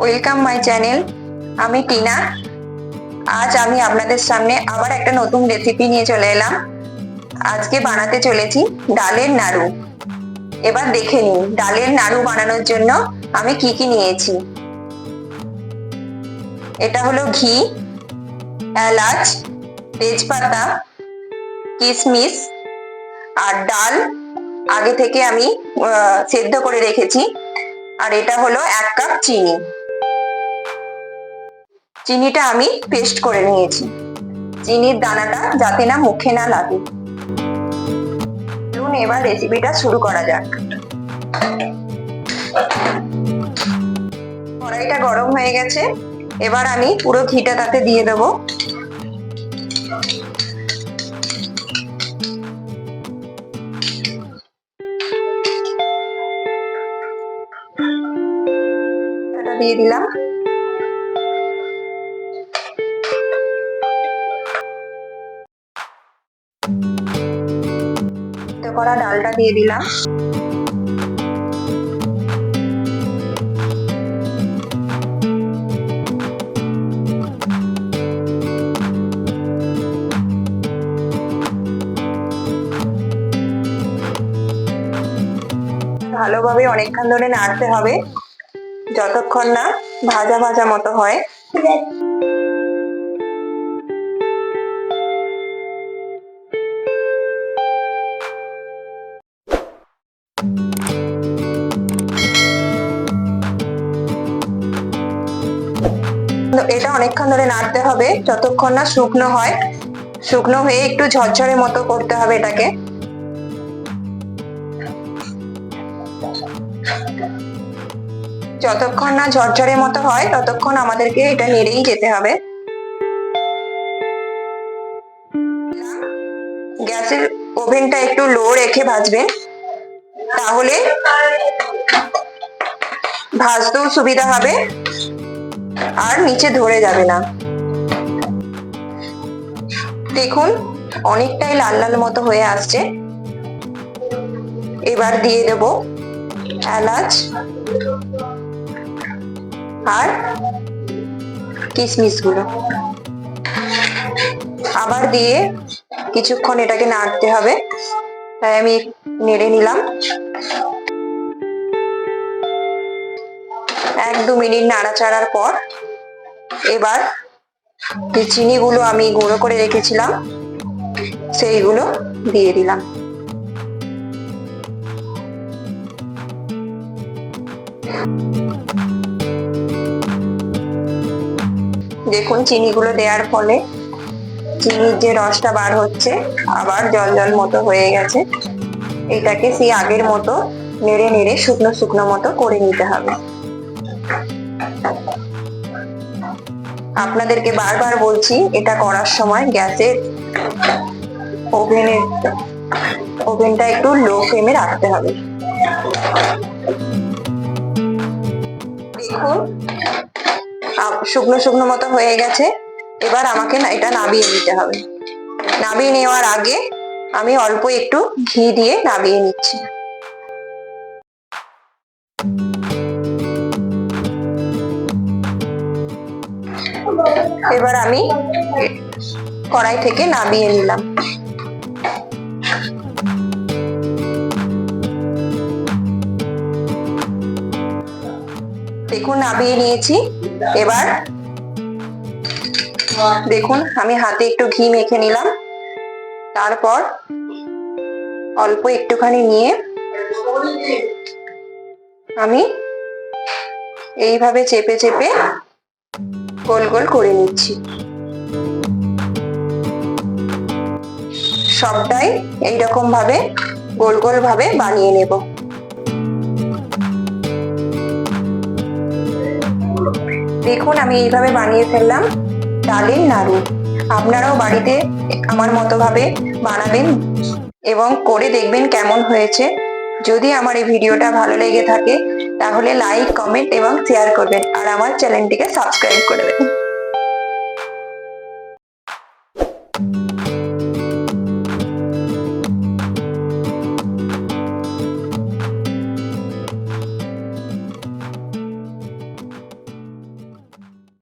Welcome my channel আমি টিনা। আজ আমি আপনাদের সামনে আবার একটা নতুন রেসিপি নিয়ে চলে এলাম। আজকে বানাতে চলেছি ডালের নাড়ু। এবার দেখে নিন, ডালের নাড়ু বানানোর জন্য আমি কি কি নিয়েছি। এটা হলো ঘি, এলাচ, তেজপাতা, কিশমিশ আর ডাল। আগে থেকে আমি সেদ্ধ করে রেখেছি। আর এটা হলো এক কাপ চিনি। চিনিটা আমি পেস্ট করে নিয়েছি। চিনির দানাটা যাতে না মুখে না লাগে। চলুন এবার রেসিপিটা শুরু করা যাক। কড়াইটা গরম হয়ে গেছে। এবার আমি পুরো ঘিটা তাতে দিয়ে দেবো। দিয়ে দিলাম। করা ডালটা দিয়ে দিলাম। ভালোভাবে অনেকক্ষণ ধরে নাড়তে হবে। যতক্ষণ না ভাজা ভাজা মতো হয়। এটা অনেকক্ষণ ধরে নাড়তে হবে, যতক্ষণ না শুকনো হয়। শুকনো হয়ে একটু ঝরঝরে মতো করতে হবে এটাকে। যতক্ষণ না ঝরঝরে মতো হয়, ততক্ষণ আমাদেরকে এটা নেড়েই যেতে হবে। গ্যাসের ওভেনটা একটু লো রেখে ভাজবেন তাহলে ভাজতেও সুবিধা হবে। আর নিচে ধরে যাবে না। দেখুন, অনেকটাই লাল লাল মতো হয়ে আসছে। এবার দিয়ে দেব এলাচ আর কিশমিশগুলো আবার দিয়ে কিছুক্ষণ এটাকে নাড়তে হবে। তাই আমি নেড়ে নিলাম। এক দু মিনিট নাড়াচাড়ার পর এবার যে চিনিগুলো আমি গুঁড়ো করে রেখেছিলাম, সেইগুলো দিয়ে দিলাম। দেখুন চিনিগুলো দেওয়ার ফলে চিনির যে রসটা বার হচ্ছে, আবার জল জল মতো হয়ে গেছে। এটাকে সেই আগের মতো নেড়ে নেড়ে শুকনো শুকনো মতো করে নিতে হবে। আপনাদেরকে বারবার বলছি, এটা করার সময় গ্যাসের ওভেনের, ওভেনটা একটু লো ফ্লেমে রাখতে হবে। দেখুন শুকনো শুকনো মতো হয়ে গেছে। এবার আমাকে এটা নাবিয়ে নিতে হবে। নাবিয়ে নেওয়ার আগে আমি অল্প একটু ঘি দিয়ে নাবিয়ে নিচ্ছি। এবার আমি কড়াই থেকে নামিয়ে নিলাম। দেখুন, নামিয়ে নিয়েছি। এবার দেখুন, আমি হাতে একটু ঘি মেখে নিলাম। তারপর অল্প একটুখানি নিয়ে আমি এইভাবে চেপে চেপে গোল গোল করে নিচ্ছি। সবটাই এইরকম ভাবে গোল গোল ভাবে বানিয়ে নেব। দেখুন, আমি এইভাবে বানিয়ে ফেললাম ডালের নাড়ু। আপনারাও বাড়িতে আমার মতো ভাবে বানাবেন এবং করে দেখবেন কেমন হয়েছে। যদি আমার এই ভিডিওটা ভালো লেগে থাকে, তাহলে লাইক কমেন্ট এবং শেয়ার করবেন। আর আমার চ্যানেলটিকে সাবস্ক্রাইব করে দেবেন।